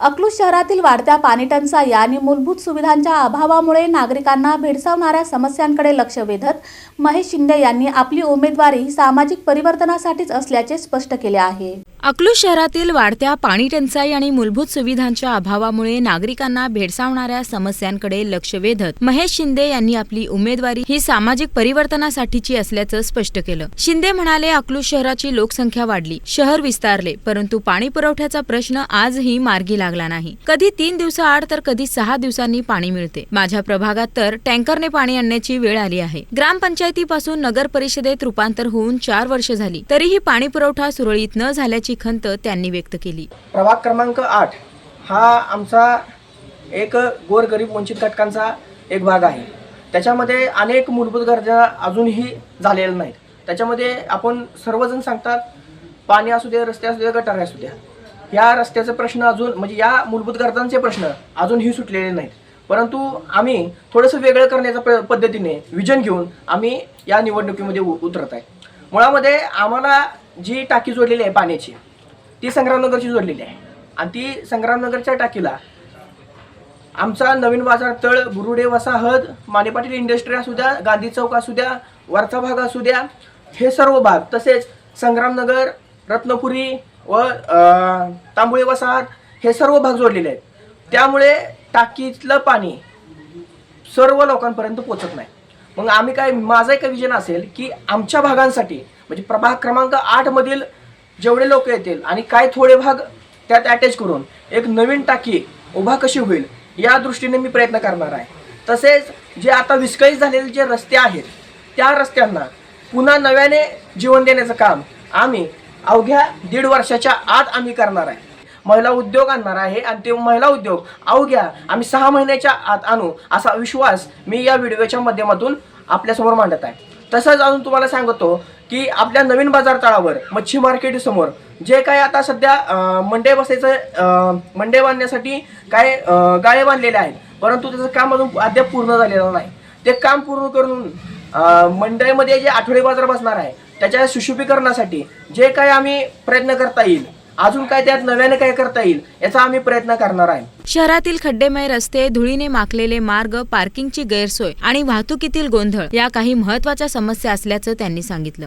अकलूज शहरातील वाढत्या पाणी टंचाई आणि मूलभूत सुविधांच्या अभावामुळे नागरिकांना भेडसावणाऱ्या समस्यांकडे लक्ष वेधत महेश शिंदे यांनी आपली उमेदवारी सामाजिक परिवर्तनासाठीच असल्याचे स्पष्ट केले आहे. अकलूज शहरातील वाढत्या पाणी टंचाई आणि मूलभूत सुविधांच्या अभावामुळे नागरिकांना भेडसावणाऱ्या समस्यांकडे लक्ष वेधत महेश शिंदे यांनी आपली उमेदवारी ही सामाजिक परिवर्तनासाठीची असल्याचं स्पष्ट केलं. शिंदे म्हणाले अकलूज शहराची लोकसंख्या वाढली शहर विस्तारले परंतु पाणी पुरवठ्याचा प्रश्न आजही मार्गी लागला नाही. कधी तीन दिवसाआड तर कधी सहा दिवसांनी पाणी मिळते. माझ्या प्रभागात तर टँकरने पाणी आणण्याची वेळ आली आहे. ग्रामपंचायतीपासून नगर परिषदेत रूपांतर होऊन चार वर्ष झाली. तरीही पाणी पुरवठा सुरळीत न झाल्याची खंत त्यांनी व्यक्त केली. प्रभाग क्रमांक आठ हा आमचा एक गोरगरीब वंचित घटकांचा एक भाग आहे. त्याच्यामध्ये अनेक मूलभूत गरजा अजूनही झालेल्या नाहीत. त्याच्यामध्ये आपण सर्वजण सांगतात पाणी असू दे रस्ते असू दे गटार असू द्या. या रस्त्याचे प्रश्न अजून म्हणजे या मूलभूत गरजांचे प्रश्न अजूनही सुटलेले नाहीत. परंतु आम्ही थोडंसं वेगळं करण्याच्या प पद्धतीने विजन घेऊन आम्ही या निवडणुकीमध्ये उ उतरत आहे. मुळामध्ये आम्हाला जी टाकी जोडलेली आहे पाण्याची ती संग्रामनगरची जोडलेली आहे. आणि ती संग्रामनगरच्या टाकीला आमचा नवीन बाजार तळ बुरुडे वसाहत माने पाटील इंडस्ट्री असू द्या गांधी चौक असू द्या वरचा भाग असू द्या हे सर्व भाग तसेच संग्रामनगर रत्नपुरी व तांबुळे वसाहत हे सर्व भाग जोडलेले आहेत. त्यामुळे टाकीतलं पाणी सर्व लोकांपर्यंत पोचत नाही. मग आम्ही काय माझं एक विजन असेल की आमच्या भागांसाठी म्हणजे प्रभाग क्रमांक आठमधील जेवढे लोक येतील आणि काय थोडे भाग त्यात अटॅच करून एक नवीन टाकी उभा कशी होईल या दृष्टीने मी प्रयत्न करणार आहे. तसेच जे आता विस्कळीत झालेले जे रस्ते आहेत त्या रस्त्यांना पुन्हा नव्याने जीवन देण्याचं काम आम्ही अवघ्या दीड वर्षाच्या आत आम्ही करणार आहे. महिला उद्योग आणणार आहे आणि ते महिला उद्योग अवघ्या आम्ही सहा महिन्याच्या आत आणू असा विश्वास मी या व्हिडिओच्या माध्यमातून आपल्यासमोर मांडत आहे. तसंच अजून तुम्हाला सांगतो की आपल्या नवीन बाजार तळावर मच्छी मार्केट समोर जे काय आता सध्या मंडे बसायचं मंडे बांधण्यासाठी काय गाळे बांधलेले आहेत. परंतु त्याचं काम अजून अद्याप पूर्ण झालेलं नाही. ते काम पूर्ण करून मंडईमध्ये जे आठवडे बाजार बसणार आहे त्याच्या सुशोभीकरणासाठी जे काय आम्ही प्रयत्न करता येईल अजून काय त्यात नव्याने काय करता येईल याचा आम्ही प्रयत्न करणार आहे. शहरातील खड्डेमय रस्ते धुळीने माखलेले मार्ग पार्किंगची गैरसोय आणि वाहतुकीतील गोंधळ या काही महत्त्वाच्या समस्या असल्याचं त्यांनी सांगितलं.